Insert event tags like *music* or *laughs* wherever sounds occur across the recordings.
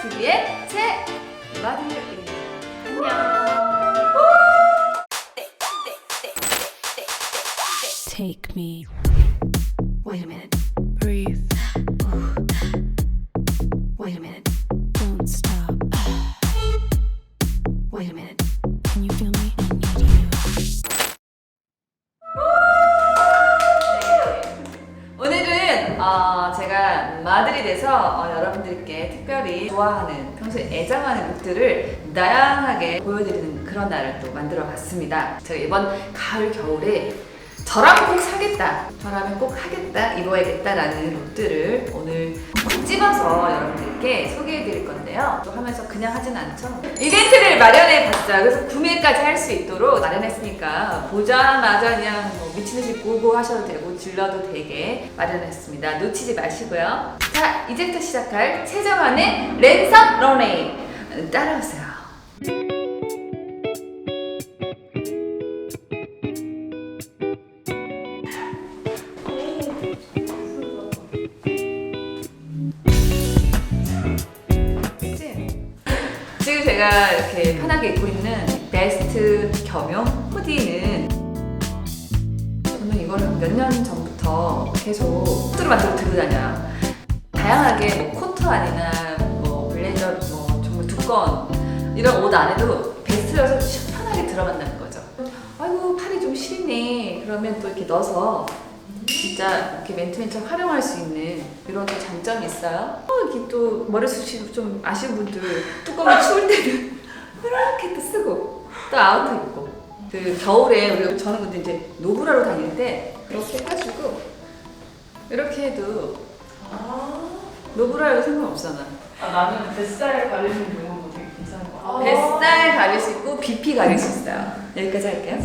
TV의 새 마들리 안녕. Take me, Wait a minute. breathe, Wait a minute. don't stop. Wait a minute. 좋아하는 평소에 애정하는 룩들을 다양하게 보여드리는 그런 날을 또 만들어 봤습니다. 제가 이번 가을 겨울에 저라면 꼭 사겠다, 저라면 꼭 하겠다, 입어야겠다라는 룩들을 오늘 콕 집어서 여러분들께 소개해 드릴 건데요. 또 하면서 그냥 하진 않죠. 이벤트를 마련해 봤어요. 그래서 구매까지 할 수 있도록 마련했으니까 보자마자 그냥 뭐 미친 듯이 보고 하셔도 되고 질러도 되게 마련했습니다. 놓치지 마시고요. 자, 이제부터 시작할 최정환의 랜선 런웨이 따라오세요. 제가 이렇게 편하게 입고 있는 베스트 겸용 후디는 저는 이거를 몇 년 전부터 계속 코트로 만들고 들고 다녀요. 다양하게 뭐 코트 아니나 뭐 블레이저 뭐 정말 두꺼운 이런 옷 안에도 베스트여서 편하게 들어간다는 거죠. 아이고 팔이 좀 시리네. 그러면 또 이렇게 넣어서 진짜 이렇게 맨투맨 처럼 활용할 수 있는 이런 또 장점이 있어요. 어, 이렇게 또 머리숱이 좀 아쉬운 분들 뚜껑이 추울 때는 *laughs* 이렇게 또 쓰고 또 아우터 입고 그 겨울에 우리가 저는 근데 이제 노브라로 다닐 때 이렇게 해가지고 이렇게 해도 노브라여도 상관없잖아. 아, 나는 뱃살 가리는 경우도 되게 괜찮은 것 같아. 뱃살 가릴 수 있고 BP 가릴 수 있어요. 여기까지 할게요.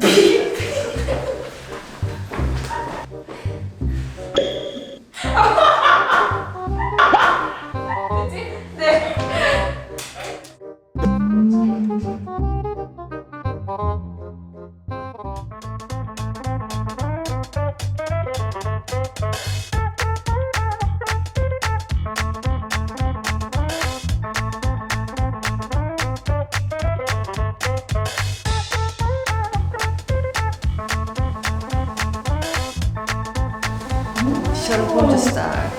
*laughs* 셔르 스타일.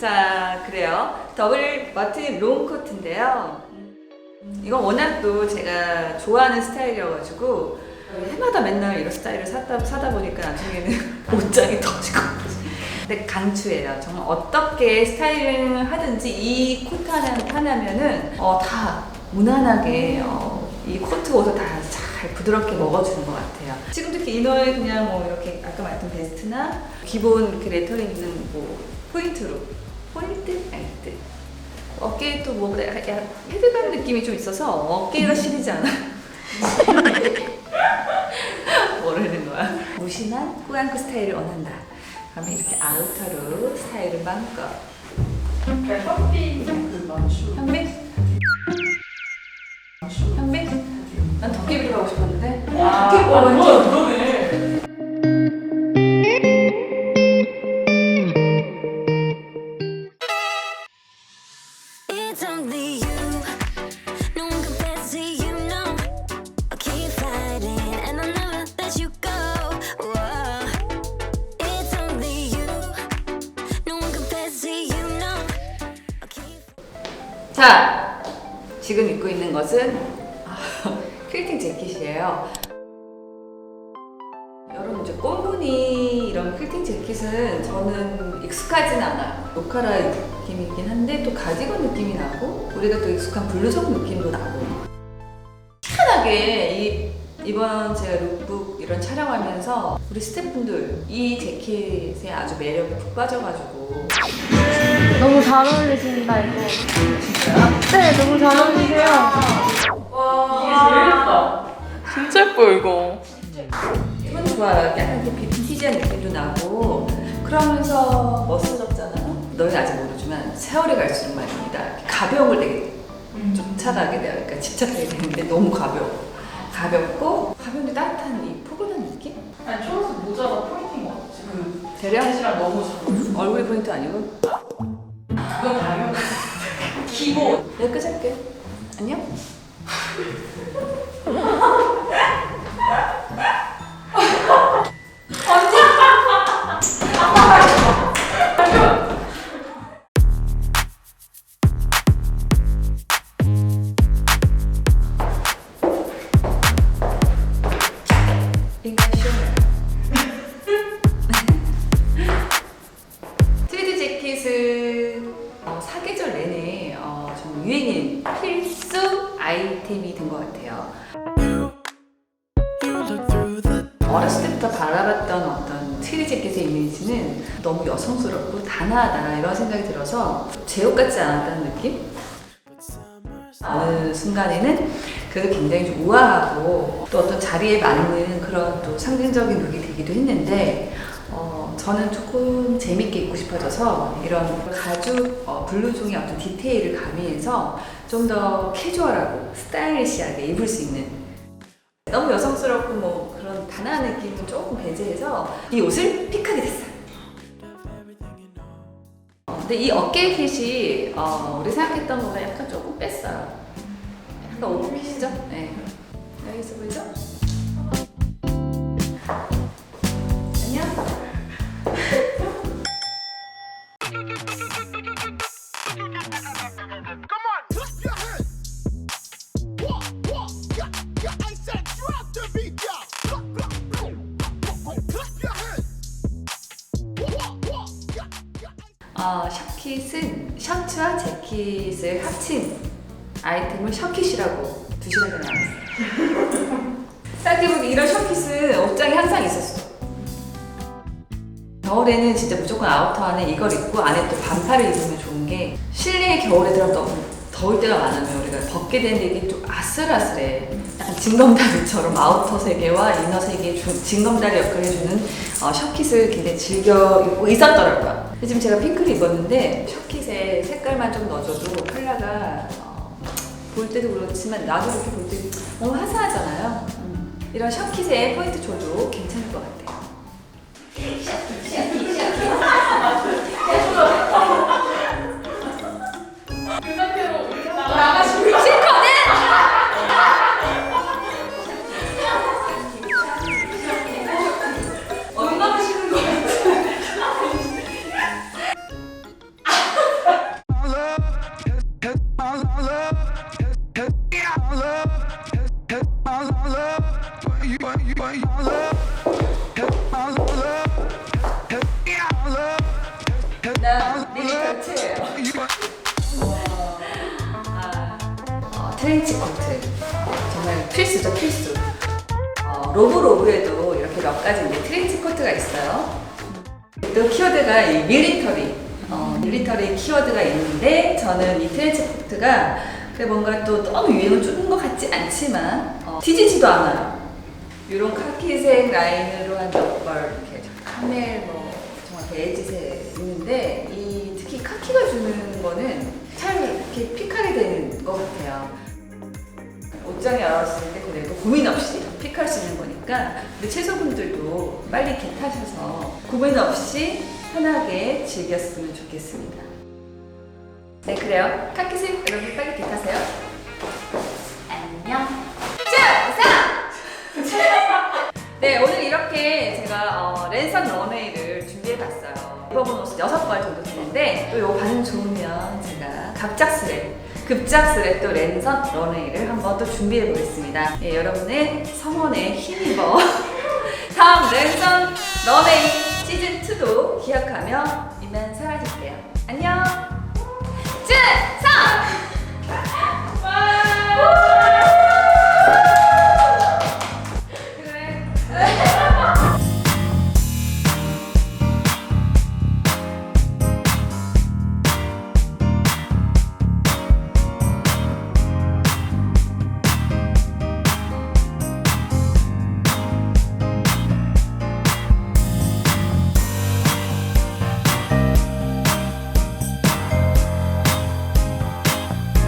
자, 그래요. 더블 버튼 롱 코트인데요. 이건 워낙 또 제가 좋아하는 스타일이어가지고 해마다 맨날 이런 스타일을 사다, 사다 보니까 나중에는 *laughs* 옷장이 터지고 근데 강추해요. 정말 어떻게 스타일링을 하든지 이 코트 하나, 하나면은 어, 다 무난하게 어, 이 코트 옷을 다 잘 부드럽게 먹어주는 것 같아요. 지금 특히 이너에 그냥 뭐 이렇게 아까 말했던 베스트나 기본 그 레터링 있는 뭐 포인트로 포인트 라이트 어깨에 또 뭐 헤드밴 느낌이 좀 있어서 어깨가 시리지 않아. *laughs* 모르는 거야. 무심한 꾸안꾸 스타일을 원한다. 그러면 이렇게 아우터로 스타일을 마음껏. 그러니까 현빈 가고 싶었는데. 아, 도깨비 아, 완전. 그거 그러네. It's only you. No one compares to you, no. I'll keep fighting and I'll never let you go. Whoa. It's only you. No one compares to you, no. I'll keep. 자, 지금 입고 있는 것은 아, 퀼팅 재킷이에요. 여러분 이제 꼴무늬 이런 퀼팅 재킷은 저는 익숙하진 않아요. 로카라 느낌이 있긴 한데 또 가디건 느낌이 나고 우리가 또 익숙한 블루정 느낌도 나고 희한하게 이 이번 제가 룩북 이런 촬영하면서 우리 스태프분들 이 재킷에 아주 매력에 푹 빠져가지고 너무 잘 어울리신다 이거. 네, 너무 잘 어울리세요. 예쁘다. 예뻐요, 이거. 기분 좋아요. 약간 그 빈티지한 느낌도 나고 그러면서 멋스럽잖아요. 너는 아직 모르지만 세월이 갈수록 말입니다. 가벼운 걸 되게 쫓아가게 돼요. 그러니까 집착하게 되는데 너무 가벼워. 가볍고 가벼운데 따뜻한 이 포근한 느낌? 아니, 초록색 모자가 포인트인 것 같아. 그 대략 셋이랑 너무 잘 어울려. 얼굴 포인트 아니고 그건 당연히. *laughs* 기본. 여기까지 할게. 안녕. *laughs* 바라봤던 어떤 3D 재킷의 이미지는 너무 여성스럽고 단아하다 이런 생각이 들어서 제 옷 같지 않았다는 느낌? 어느 순간에는 그래도 굉장히 좀 우아하고 또 어떤 자리에 맞는 그런 또 상징적인 룩이 되기도 했는데 어, 저는 조금 재밌게 입고 싶어져서 이런 가죽 어, 블루종의 어떤 디테일을 가미해서 좀 더 캐주얼하고 스타일리시하게 입을 수 있는 너무 여성스럽고 뭐 그런 단아한 느낌은 조금 배제해서 이 옷을 픽하게 됐어요. 어, 근데 이 어깨 핏이 어, 우리 생각했던 거보다 약간 조금 뺐어요. 약간 오버핏이죠? 네. 여기 있어 보이죠? 어, 셔킷은 셔츠와 재킷을 합친 아이템을 셔킷이라고 두 시간에 나왔어요. *laughs* 생각해보니 이런 셔킷은 옷장에 항상 있었어. 겨울에는 진짜 무조건 아우터 안에 이걸 입고 안에 또 반팔을 입으면 좋은 게 실내 겨울에 너무 더울 때가 많으면 우리가 벗게 되는데 이게 좀 아슬아슬해. 약간 징검다리처럼 아우터 세계와 이너 세계의 중- 징검다리 역할을 해주는 어, 셔킷을 굉장히 즐겨 입고 있었더라고요. 지금 제가 핑크를 입었는데 셔킷에 색깔만 좀 넣어줘도 컬러가 어, 볼 때도 그렇지만 나도 이렇게 볼때 너무 화사하잖아요. 음. 이런 셔킷에 포인트 괜찮을 결제예요. 아, 어, 트렌치 코트 정말 필수죠 필수. 어, 로브 로브에도 이렇게 몇 가지 이제 트렌치 코트가 있어요. 또 키워드가 이 밀리터리, 어, 밀리터리 키워드가 있는데 저는 이 트렌치 코트가 그래 뭔가 또 너무 유행을 쫓는 것 같지 않지만 어, 뒤지지도 않아요. 이런 카키색 라인으로 한 몇 벌 이렇게 카멜 뭐 정말 베이지색 있는데 키가 주는 거는 잘 이렇게 픽하게 되는 것 같아요. 옷장에 알았을 때 그래도 고민 없이 픽할 수 있는 거니까 우리 채소분들도 빨리 겟 하셔서 고민 없이 편하게 즐겼으면 좋겠습니다. 네 그래요. 카키색 여러분 빨리 겟 하세요. 안녕. 자, *laughs* 네 오늘 이렇게 제가 어, 랜선 런웨이를 준비해봤어요. 입어본 옷은 여섯 벌 정도 되는데 또 이거 반응 좋으면 제가 갑작스레 급작스레 또 랜선 런웨이를 한번 또 준비해 보겠습니다. 예, 여러분의 성원에 힘입어 *laughs* 다음 랜선 런웨이 시즌 2도 기억하며 이만 사라질게요. 안녕. 쯔! 성!